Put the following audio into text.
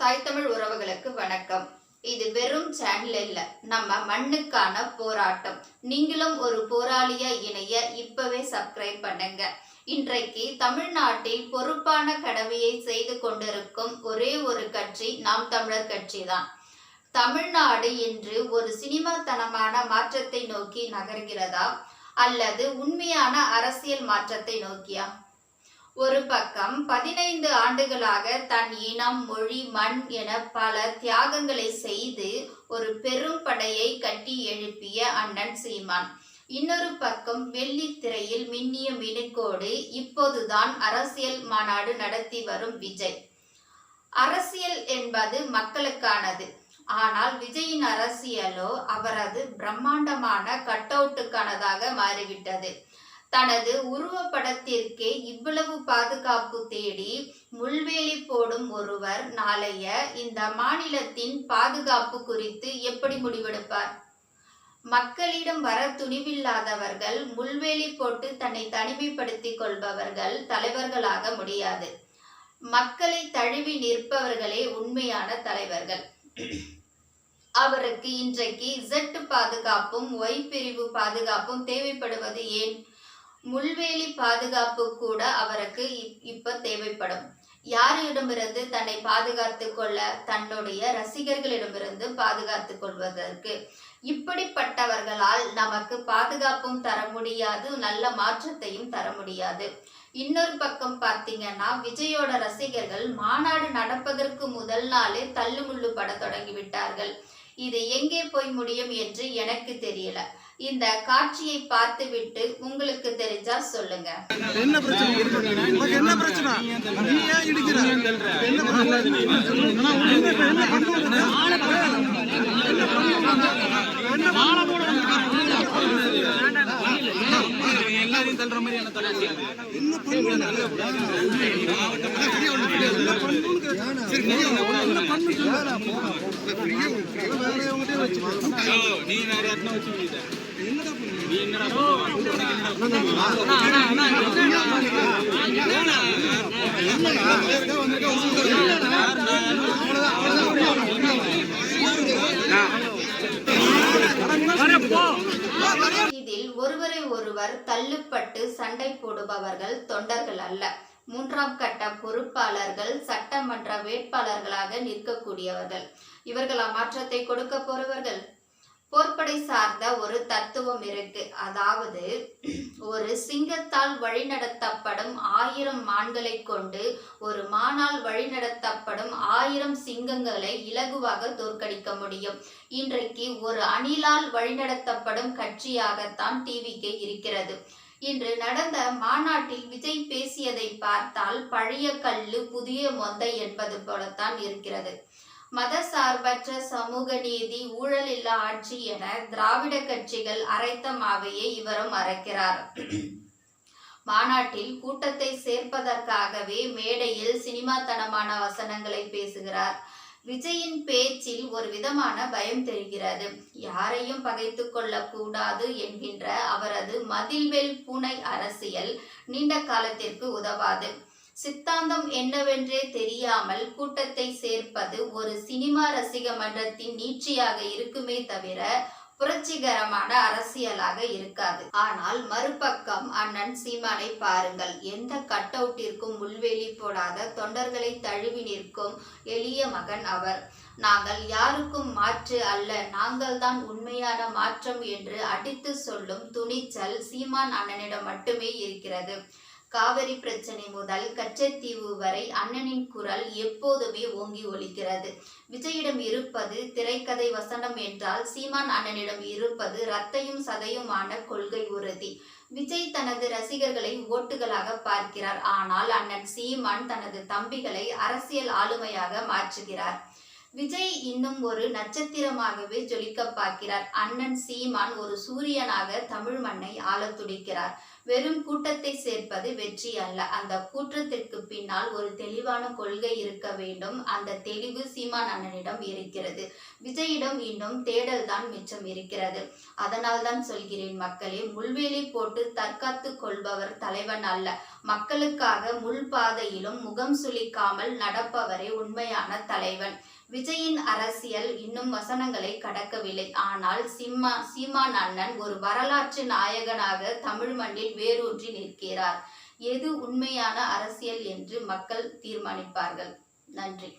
தாய் தமிழ் உறவுகளுக்கு வணக்கம். இது வெறும் சேனல் இல்ல. நம்ம மண்ணுக்கான போராட்டம். நீங்களும் ஒரு போராளியா இணைய இப்பவே சப்ஸ்கிரைப் பண்ணுங்க. இன்றைக்கு தமிழ்நாட்டில் பொறுப்பான கடமையை செய்து கொண்டிருக்கும் ஒரே ஒரு கட்சி நாம் தமிழர் கட்சி தான். தமிழ்நாடு இன்று ஒரு சினிமாத்தனமான மாற்றத்தை நோக்கி நகர்கிறதா? அல்லது உண்மையான அரசியல் மாற்றத்தை நோக்கியா? ஒரு பக்கம் பதினைந்து ஆண்டுகளாக தன் இனம் மொழி மண் என பல தியாகங்களை செய்து ஒரு பெரும் படையை கட்டி எழுப்பிய அண்ணன் சீமான். இன்னொரு பக்கம் வெள்ளி திரையில் மின்னிய மினுக்கோடு இப்போதுதான் அரசியல் மாநாடு நடத்தி வரும் விஜய். அரசியல் என்பது மக்களுக்கானது. ஆனால் விஜயின் அரசியலோ அவரது பிரம்மாண்டமான கட்டவுட்டுக்கானதாக மாறிவிட்டது. தனது உருவப்படத்திற்கே இவ்வளவு பாதுகாப்பு தேடி முள்வேலி போடும் ஒருவர் நாளைய இந்த மாநிலத்தின் பாதுகாப்பு குறித்து எப்படி முடிவெடுப்பார்? மக்களிடம் வர துணிவில்லாதவர்கள் முள்வேலி போட்டு தன்னை தனிமைப்படுத்திக் கொள்பவர்கள் தலைவர்களாக முடியாது. மக்களை தழுவி நிற்பவர்களே உண்மையான தலைவர்கள். அவருக்கு இன்றைக்கு இசட்டு பாதுகாப்பும் ஒய் பிரிவு பாதுகாப்பும் தேவைப்படுவது ஏன்? முள்வேலி பாதுகாப்பு கூட அவருக்கு இப்- இப்ப தேவைப்படும். யாரிடமிருந்து தன்னை பாதுகாத்துக் கொள்ள தன்னுடைய ரசிகர்களிடமிருந்து பாதுகாத்துக் கொள்வதற்கு இப்படிப்பட்டவர்களால் நமக்கு பாதுகாப்பும் தர முடியாது நல்ல மாற்றத்தையும் தர முடியாது. இன்னொரு பக்கம் பார்த்தீங்கன்னா விஜயோட ரசிகர்கள் மாநாடு நடப்பதற்கு முதல் நாளே தள்ளுமுள்ளு பட தொடங்கி விட்டார்கள். இது எங்கே போய் முடியும் என்று எனக்கு தெரியல. இந்த காட்சியை பார்த்துவிட்டு உங்களுக்கு தெரிஞ்சா சொல்லுங்க. என்ன பிரச்சனை? என்ன பிரச்சனை? ஏன் இடிக்கிற? என்ன எல்லாரையும் தள்ளுற மாதிரி என்ன தள்ள முடியாது என்ன நீ வேற யாருன்னா வச்சுக்கிட்ட இதில் ஒருவரை ஒருவர் தள்ளுப்பட்டு சண்டை போடுபவர்கள் தொண்டர்கள் அல்ல. மூன்றாம் கட்ட பொறுப்பாளர்கள் சட்டமன்ற வேட்பாளர்களாக நிற்கக்கூடியவர்கள். இவர்களா மாற்றத்தை கொடுக்க போறவர்கள். போர்ப்படை சார்ந்த ஒரு தத்துவம் இருக்கு. அதாவது ஒரு சிங்கத்தால் வழிநடத்தப்படும் ஆயிரம் மான்களை கொண்டு ஒரு மானால் வழிநடத்தப்படும் ஆயிரம் சிங்கங்களை இலகுவாக தோற்கடிக்க முடியும். இன்றைக்கு ஒரு அணிலால் வழிநடத்தப்படும் கட்சியாகத்தான் டிவிகே இருக்கிறது. இன்று நடந்த மாநாட்டில் விஜய் பேசியதை பார்த்தால் பழைய கல்லு புதிய மொந்தை என்பது போலத்தான் இருக்கிறது. மத சார்பற்ற சமூக நீதி ஊழலில்லா ஆட்சி என திராவிட கட்சிகள் அரைத்த மாவையே இவரும் அரைக்கிறார். மாநாட்டில் கூட்டத்தை சேர்ப்பதற்காகவே மேடையில் சினிமாத்தனமான வசனங்களை பேசுகிறார். விஜயின் பேச்சில் ஒரு விதமான பயம் தெரிகிறது. யாரையும் பகைத்து கொள்ளக்கூடாது என்கின்ற அவரது மதில்வெல் பூனை அரசியல் நீண்ட காலத்திற்கு உதவாது. சித்தாந்தம் என்னவென்றே தெரியாமல் கூட்டத்தை சேர்ப்பது ஒரு சினிமா ரசிக மன்றத்தின் நீட்சியாக இருக்குமே தவிர புரட்சிகரமான அரசியலாக இருக்காது. ஆனால் மறுபக்கம் அண்ணன் சீமானை பாருங்கள். எந்த கட் அவுட்டிற்கும் முள்வேலி போடாத தொண்டர்களை தழுவி நிற்கும் எளிய மகன் அவர். நாங்கள் யாருக்கும் மாற்று அல்ல. நாங்கள்தான் உண்மையான மாற்றம் என்று அடித்து சொல்லும் துணிச்சல் சீமான் அண்ணனிடம் மட்டுமே இருக்கிறது. காவிரி பிரச்சனை முதல் கச்சத்தீவு வரை அண்ணனின் குரல் எப்போதுமே ஓங்கி ஒலிக்கிறது. விஜயிடம் இருப்பது திரைக்கதை வசனம் என்றால் சீமான் அண்ணனிடம் இருப்பது ரத்தையும் சதையுமான கொள்கை உறுதி. விஜய் தனது ரசிகர்களை ஓட்டுகளாக பார்க்கிறார். ஆனால் அண்ணன் சீமான் தனது தம்பிகளை அரசியல் ஆளுமையாக மாற்றுகிறார். விஜய் இன்னும் ஒரு நட்சத்திரமாகவே ஜொலிக்க பார்க்கிறார். அண்ணன் சீமான் ஒரு சூரியனாக தமிழ் மண்ணை ஆள துடிக்கிறார் வெறும் கூட்டத்தை சேர்ப்பது வெற்றி அல்ல. அந்த கூட்டத்திற்கு பின்னால் ஒரு தெளிவான கொள்கை இருக்க வேண்டும். அந்த தெளிவு சீமான் அண்ணனிடம் இருக்கிறது. விஜயிடம் இன்னும் தேடல் தான் மிச்சம் இருக்கிறது. அதனால் தான் சொல்கிறேன் மக்களே முள்வேலி போட்டு தற்காத்து கொள்பவர் தலைவன் அல்ல. மக்களுக்காக முள்பாதையிலும் முகம் சுளிக்காமல் நடப்பவரே உண்மையான தலைவன். விஜயின் அரசியல் இன்னும் வசனங்களை கடக்கவில்லை. ஆனால் சிம்மா சீமான் அண்ணன் ஒரு வரலாற்று நாயகனாக தமிழ் மண்ணில் வேரூன்றி நிற்கிறார். எது உண்மையான அரசியல் என்று மக்கள் தீர்மானிப்பார்கள்? நன்றி.